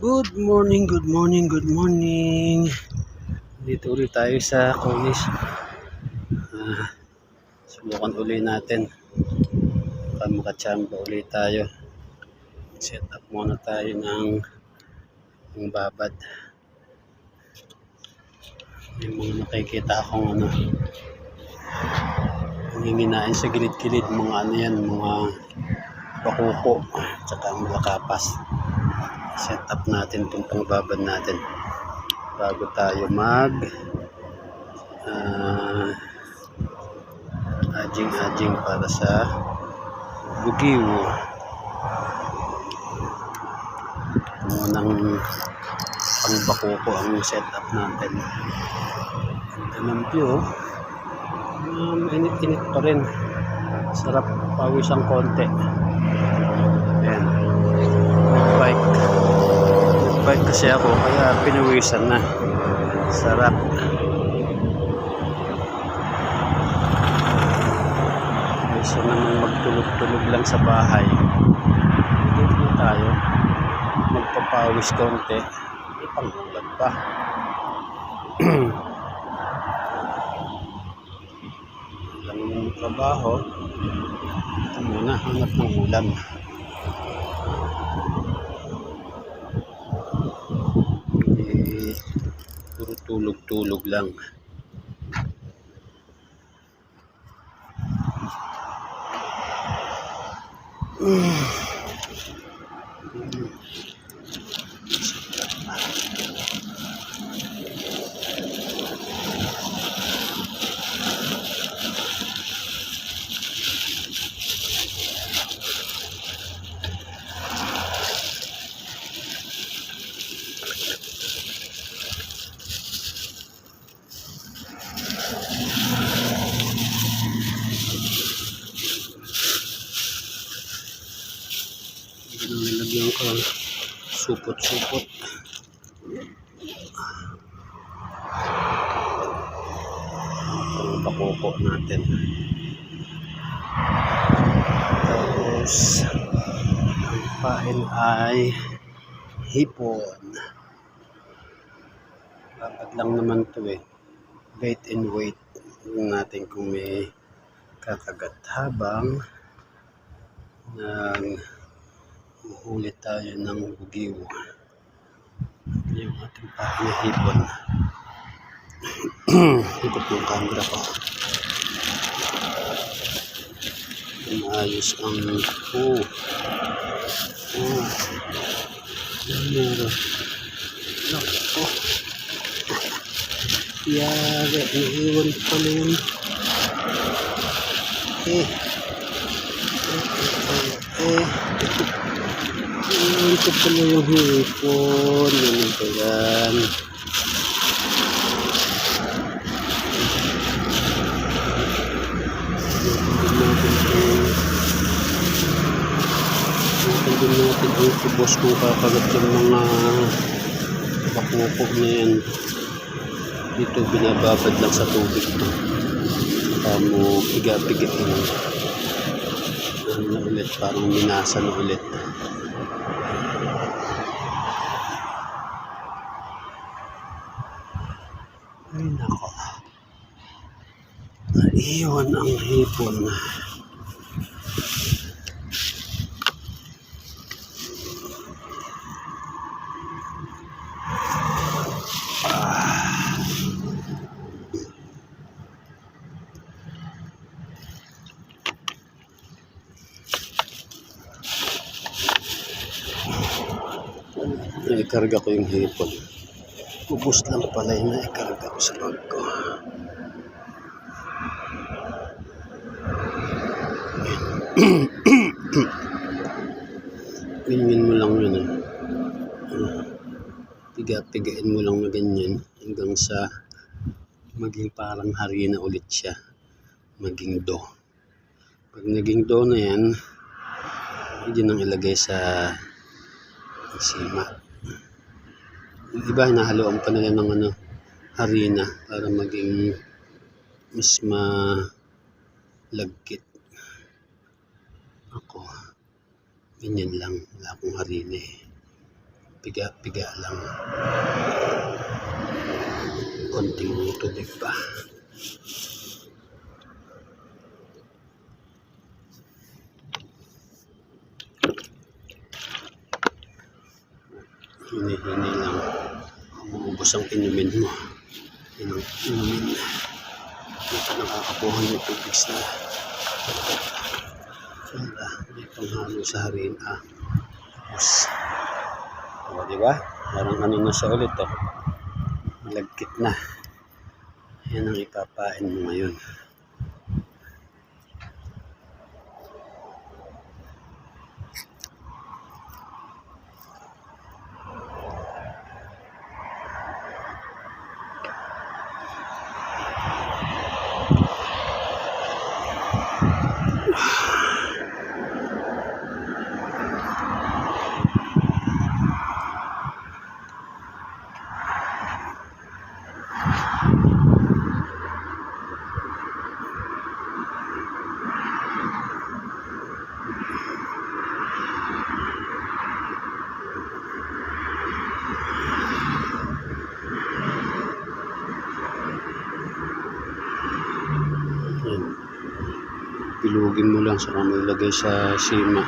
Good morning, good morning, good morning. Dito ulit tayo sa Cornish. Ah, subukan ulit natin. Baka makachamba ulit tayo. Set up muna tayo ng, ng babad. Yung mga nakikita akong ano, hinginain sa gilid-gilid, mga ano yan, mga bakuko, tsaka mga kapas set up natin itong pangbabad natin. Bago tayo mag uh, adjing-adjing para sa bugiw munang pangbako ang set up natin ng view um, init-init pa rin. Sarap pawis ang konti bike kasi ako kaya pinawisan na. Sarap. Gusto naman magtulog-tulog lang sa bahay. Dito tayo. Magpapawis konti. May pangulan pa. Lang yung trabaho. Ito muna hanap ng ulam eh, puro tulog-tulog lang. Nilagyan supot-supot. Pakuko natin. Tapos, ang pain ay hipon. Dapat lang naman to eh. Bait and wait. Tingnan natin kung may kakagat habang nang Uhuli tayo ng bugiw. Yung ating pahin na hipon. Ikot yung camera ko. Maayos ang... Oh. Oh. Yan meron. Naku. Yari. Iiwan pala yun. Eh. Eh. Eh. eh. Ayan ko pala yung hipon. Yan ito yan. Natin din natin ang kubos kung kakagat yung mga bakuko na yan. Dito binababad lang sa tubig ito. Saka mo piga-pigain. Ano ulit, parang minasa na ulit. Naiwan ang hipon. Naikarga ko yung hipon. Ubus lang pala yung naikarga ko sa bag ko. Ganyan mo lang yun. Eh. Piga-pigain mo lang na ganyan hanggang sa maging parang harina ulit siya. Maging do. Pag naging do na yan, hindi nang ilagay sa sima. Yung iba, hinahaluan pa nila ng ano, harina para maging mas malagkit. Ako, ganyan lang. Wala akong harina eh. piga-piga lang. Konting tubig pa. Hini-hini lang. Maubos ang inumin mo. Ang inumin. Dito nakakakuha ng tubig sa Sanda, may panghalo sa harin ah. Tapos, o, di ba? Parang ano na siya ulit oh. Malagkit na. Yan ang ipapain mo ngayon. Yan. Pilugin mo lang sa kami ilagay sa sima.